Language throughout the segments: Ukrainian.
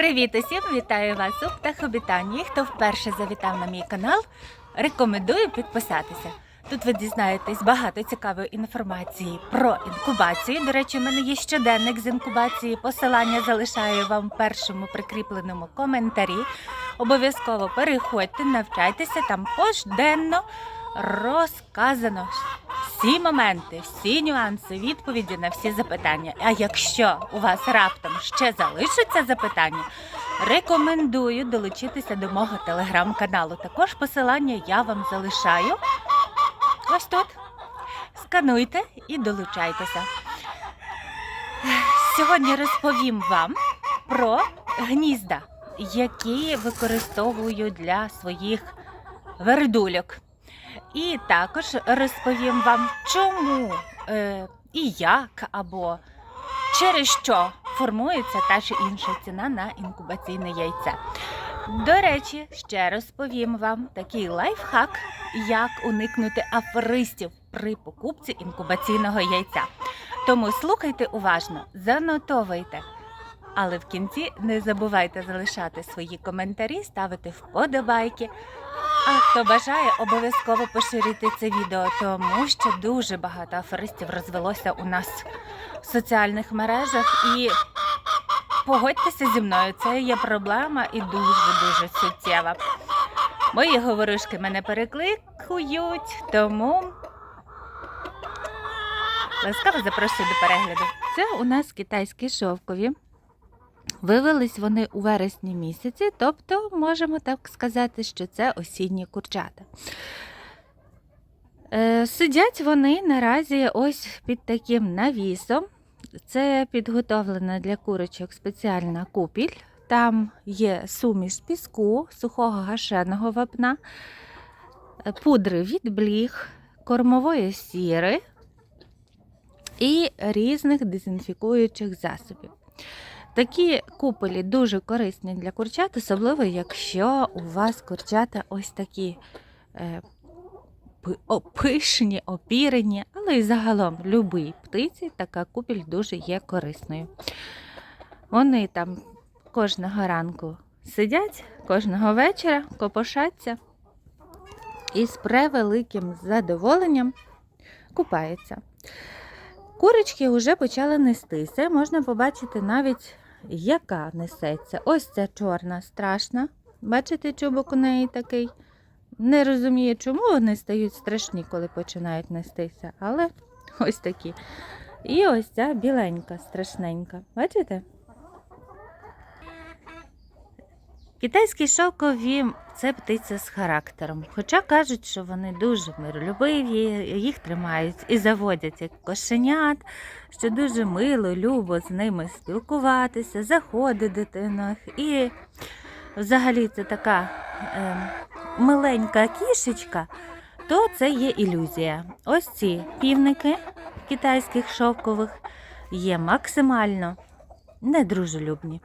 Привіт усім! Вітаю вас у птахобітанні. Хто вперше завітав на мій канал, рекомендую підписатися. Тут ви дізнаєтесь багато цікавої інформації про інкубацію. До речі, у мене є щоденник з інкубації. Посилання залишаю вам в першому прикріпленому коментарі. Обов'язково переходьте, навчайтеся там пожденно розказано всі моменти, всі нюанси, відповіді на всі запитання. А якщо у вас раптом ще залишаться запитання, рекомендую долучитися до мого телеграм-каналу. Також посилання я вам залишаю. Ось тут. Скануйте і долучайтеся. Сьогодні розповім вам про гнізда, які використовую для своїх вердульок. І також розповім вам, чому е, і як, або через що формується та чи інша ціна на інкубаційне яйце. До речі, ще розповім вам такий лайфхак, як уникнути аферистів при покупці інкубаційного яйця. Тому слухайте уважно, занотовуйте. Але в кінці не забувайте залишати свої коментарі, ставити вподобайки. А хто бажає, обов'язково поширити це відео, тому що дуже багато аферистів розвелося у нас в соціальних мережах. І погодьтеся зі мною, це є проблема і дуже-дуже суттєва. Мої говорушки мене перекликують, тому ласкаво запрошую до перегляду. Це у нас китайські шовкові. Вивелись вони у вересні місяці, тобто можемо так сказати, що це осінні курчата. Е, Сидять вони наразі ось під таким навісом. Це підготовлена для курочок спеціальна купіль. Там є суміш піску, сухого гашеного вапна, е, пудри від бліг, кормової сіри і різних дезінфікуючих засобів. Такі купелі дуже корисні для курчат, особливо якщо у вас курчата ось такі е, пи- пишні, опірені, але і загалом любій птиці така купіль дуже є корисною. Вони там кожного ранку сидять, кожного вечора копошаться і з превеликим задоволенням купаються. Курочки вже почали нестися. Можна побачити навіть, яка несеться. Ось ця чорна, страшна. Бачите, чубок у неї такий. Не розумію, чому вони стають страшні, коли починають нестися, але ось такі. І ось ця біленька, страшненька. Бачите? Китайські шовкові це птиця з характером. Хоча кажуть, що вони дуже миролюбиві, їх тримають і заводять як кошенят, що дуже мило, любо з ними спілкуватися, заходити до них. І взагалі це така е, миленька кішечка, то це є ілюзія. Ось ці півники китайських шовкових є максимально недружелюбні.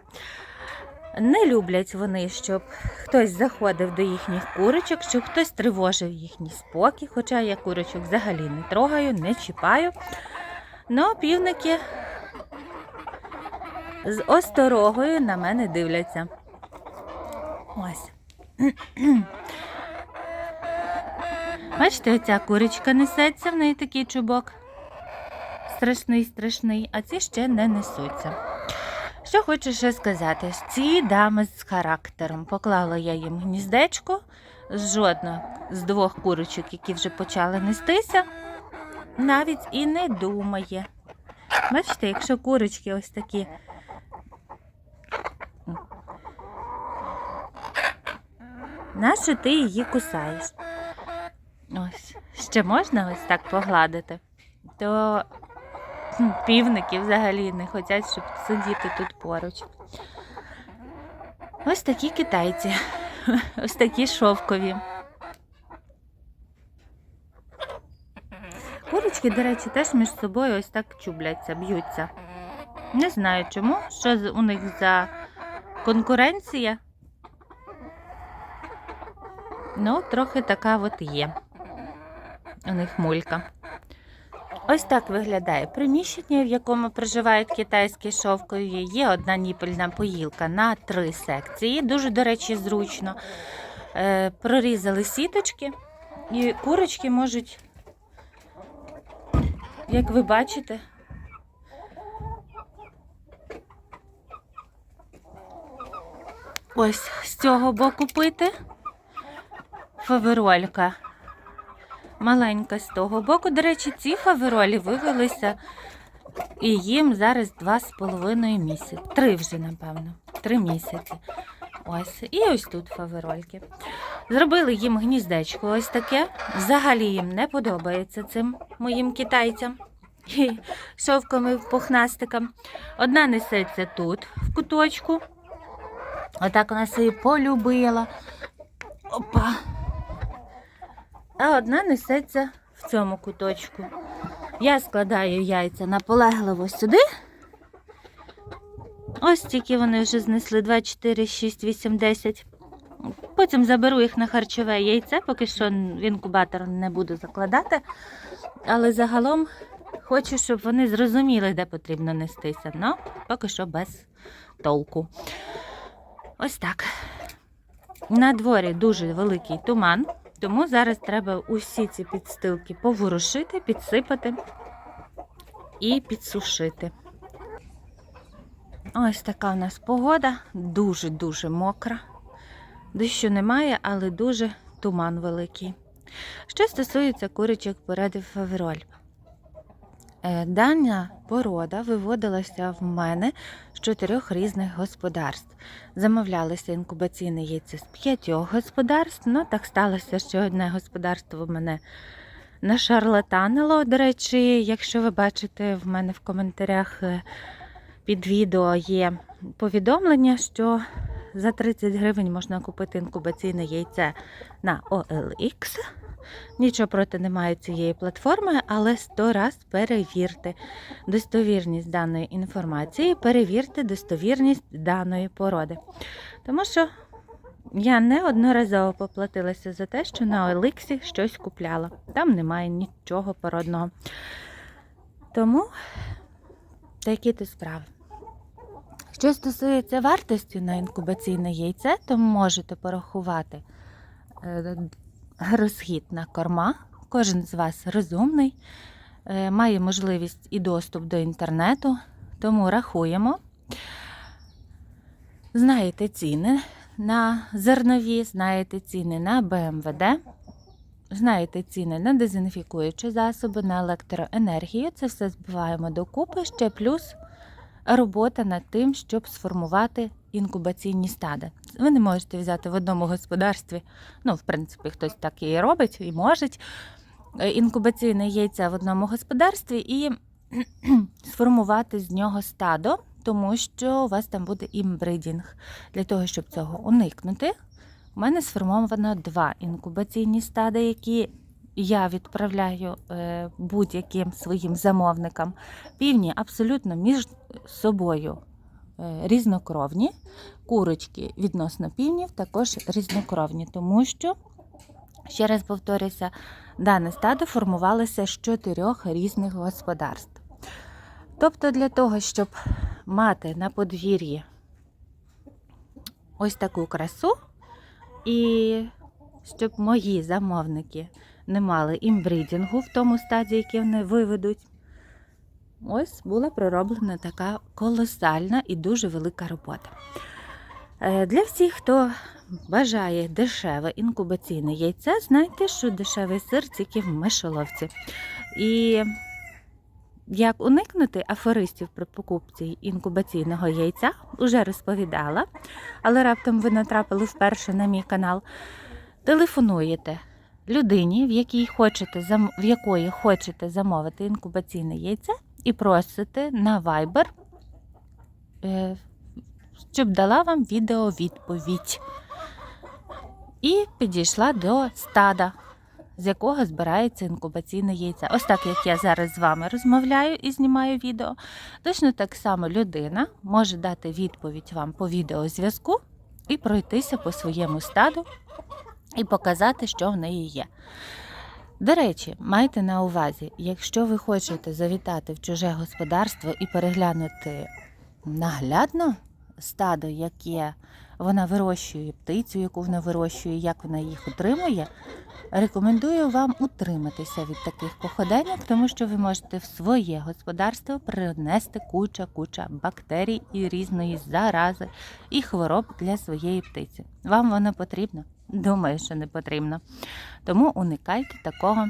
Не люблять вони, щоб хтось заходив до їхніх курочок, щоб хтось тривожив їхній спокій, хоча я курочок взагалі не трогаю, не чіпаю. Ну, півники з осторогою на мене дивляться. Ось. Бачите, оця курочка несеться, в неї такий чубок. Страшний, страшний, а ці ще не несуться. Що хочу ще сказати, ці дами з характером. Поклала я їм гніздечко, жодна з двох курочок, які вже почали нестися, навіть і не думає. Бачите, якщо курочки ось такі. Нащо ти її кусаєш? Ось, ще можна ось так погладити, то Півники взагалі не хочуть, щоб сидіти тут поруч. Ось такі китайці, ось такі шовкові. Курочки, до речі, теж між собою ось так чубляться, б'ються. Не знаю чому, що у них за конкуренція. Ну, трохи така от є. У них мулька. Ось так виглядає приміщення, в якому проживають китайські шовкові. Є одна ніпельна поїлка на три секції. Дуже, до речі, зручно. Е, прорізали сіточки, і курочки можуть, як ви бачите, ось з цього боку пити. Фаверолька. Маленька з того боку. До речі, ці фаверолі вивелися, і їм зараз два з половиною місяці. Три вже, напевно. Три місяці. Ось. І ось тут фаверольки. Зробили їм гніздечко ось таке. Взагалі їм не подобається цим моїм китайцям і шовковим пухнастикам. Одна несеться тут, в куточку. Отак вона собі полюбила. Опа. А одна несеться в цьому куточку. Я складаю яйця наполегливо сюди. Ось тільки вони вже знесли 2, 4, 6, 8, 10. Потім заберу їх на харчове яйце, поки що в інкубатор не буду закладати. Але загалом хочу, щоб вони зрозуміли, де потрібно нестися. Ну, поки що без толку. Ось так. На дворі дуже великий туман, тому зараз треба усі ці підстилки поворушити, підсипати і підсушити. Ось така у нас погода, дуже-дуже мокра. Дощу немає, але дуже туман великий. Що стосується курочок породи фавероль. Е, Дана порода виводилася в мене з чотирьох різних господарств. Замовлялися інкубаційне яйце з п'ятьох господарств. Ну, так сталося, що одне господарство мене нашарлатанило. До речі, якщо ви бачите в мене в коментарях е, під відео є повідомлення, що за 30 гривень можна купити інкубаційне яйце на OLX. Нічого проти немає цієї платформи, але 100 раз перевірте достовірність даної інформації, перевірте достовірність даної породи. Тому що я неодноразово поплатилася за те, що на OLX щось купляла. Там немає нічого породного. Тому такі то справи. Що стосується вартості на інкубаційне яйце, то можете порахувати е, розхід на корма. Кожен з вас розумний, е, має можливість і доступ до інтернету, тому рахуємо. Знаєте ціни на зернові, знаєте ціни на БМВД, знаєте ціни на дезінфікуючі засоби, на електроенергію. Це все збиваємо докупи, ще плюс робота над тим, щоб сформувати інкубаційні стада. Ви не можете взяти в одному господарстві, ну, в принципі, хтось так і робить, і може, інкубаційне яйця в одному господарстві і сформувати з нього стадо, тому що у вас там буде імбридінг. Для того, щоб цього уникнути, у мене сформовано два інкубаційні стади, які я відправляю е, будь-яким своїм замовникам. Півні абсолютно між собою різнокровні. Курочки відносно півнів також різнокровні, тому що, ще раз повторюся, дане стадо формувалося з чотирьох різних господарств. Тобто, для того, щоб мати на подвір'ї ось таку красу, і щоб мої замовники не мали імбридінгу в тому стадії, який вони виведуть. Ось була пророблена така колосальна і дуже велика робота. Е, Для всіх, хто бажає дешеве інкубаційне яйце, знайте, що дешевий сир тільки в мишоловці. І як уникнути афористів при покупці інкубаційного яйця, вже розповідала, але раптом ви натрапили вперше на мій канал. Телефонуєте людині, в якій хочете, в якої хочете замовити інкубаційне яйце, і просите на Viber, е, щоб дала вам відеовідповідь. І підійшла до стада, з якого збирається інкубаційне яйце. Ось так, як я зараз з вами розмовляю і знімаю відео. Точно так само людина може дати відповідь вам по відеозв'язку і пройтися по своєму стаду і показати, що в неї є. До речі, майте на увазі, якщо ви хочете завітати в чуже господарство і переглянути наглядно стадо, яке вона вирощує, птицю, яку вона вирощує, як вона їх утримує, рекомендую вам утриматися від таких походеньок, тому що ви можете в своє господарство принести куча-куча бактерій і різної зарази і хвороб для своєї птиці. Вам воно потрібно? Думаю, що не потрібно. Тому уникайте такого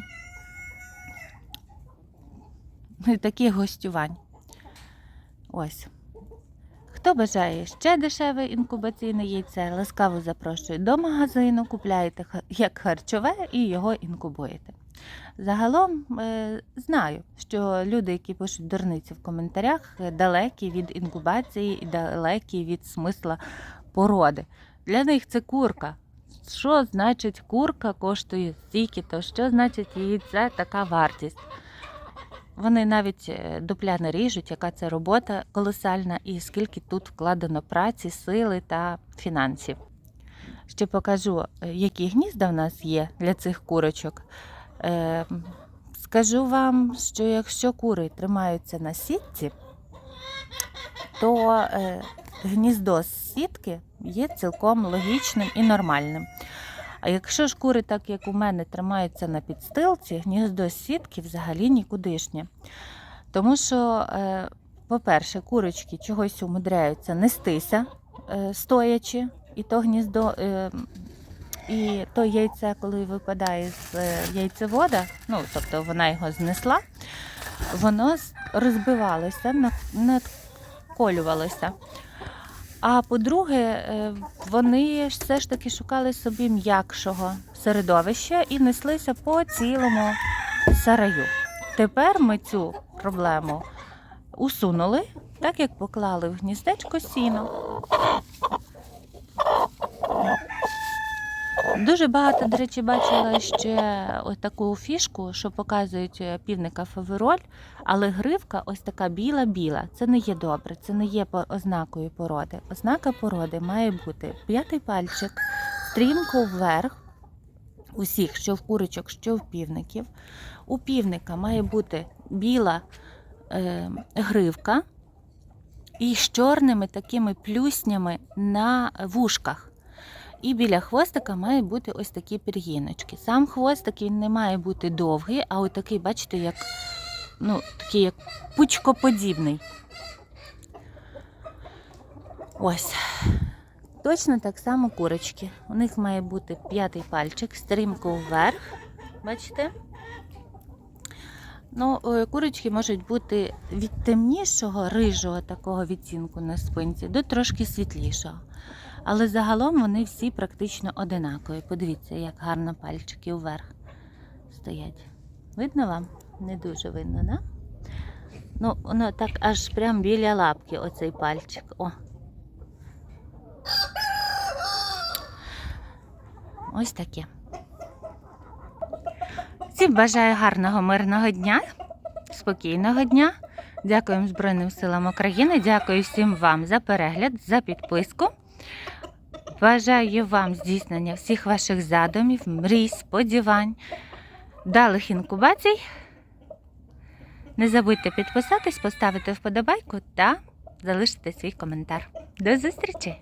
таких гостювань. Ось. Хто бажає ще дешеве інкубаційне яйце, ласкаво запрошую до магазину, купляєте як харчове і його інкубуєте. Загалом е, знаю, що люди, які пишуть дурниці в коментарях, далекі від інкубації і далекі від смисла породи. Для них це курка. Що значить курка коштує стільки, то що значить яйце така вартість? Вони навіть е, дупля не ріжуть, яка це робота колосальна і скільки тут вкладено праці, сили та фінансів. Ще покажу, е, які гнізда в нас є для цих курочок. Е, Скажу вам, що якщо кури тримаються на сітці, то гніздо з сітки є цілком логічним і нормальним. А якщо ж кури, так як у мене, тримаються на підстилці, гніздо сітки взагалі нікудишнє. Тому що, е, по-перше, курочки чогось умудряються нестися е, стоячи, і то гніздо, е, і то яйце, коли випадає з яйцевода, ну тобто вона його знесла, воно розбивалося, надколювалося. А по-друге, е, вони все ж таки шукали собі м'якшого середовища і неслися по цілому сараю. Тепер ми цю проблему усунули, так як поклали в гніздечко сіно. Дуже багато, до речі, бачила ще ось таку фішку, що показують е, півника фавероль, але гривка ось така біла-біла. Це не є добре, це не є ознакою породи. Ознака породи має бути п'ятий пальчик, стрімко вверх. Усіх, що в курочок, що в півників. У півника має бути біла е, гривка і з чорними такими плюснями на вушках. І біля хвостика має бути ось такі пір'їночки. Сам хвостик він не має бути довгий, а ось такий, бачите, як, ну, такий як пучкоподібний. Ось. Точно так само курочки. У них має бути п'ятий пальчик, стрімко вверх. Бачите? Ну, е, курочки можуть бути від темнішого, рижого такого відтінку на спинці до трошки світлішого. Але загалом вони всі практично одинакові. Подивіться, як гарно пальчики вверх стоять. Видно вам? Не дуже видно, да? Ну, воно так аж прям біля лапки, оцей пальчик. О. Ось таке. Всім бажаю гарного мирного дня, спокійного дня. Дякуємо Збройним силам України. Дякую всім вам за перегляд, за підписку. Бажаю вам здійснення всіх ваших задумів, мрій, сподівань, далих інкубацій. Не забудьте підписатись, поставити вподобайку та залишити свій коментар. До зустрічі!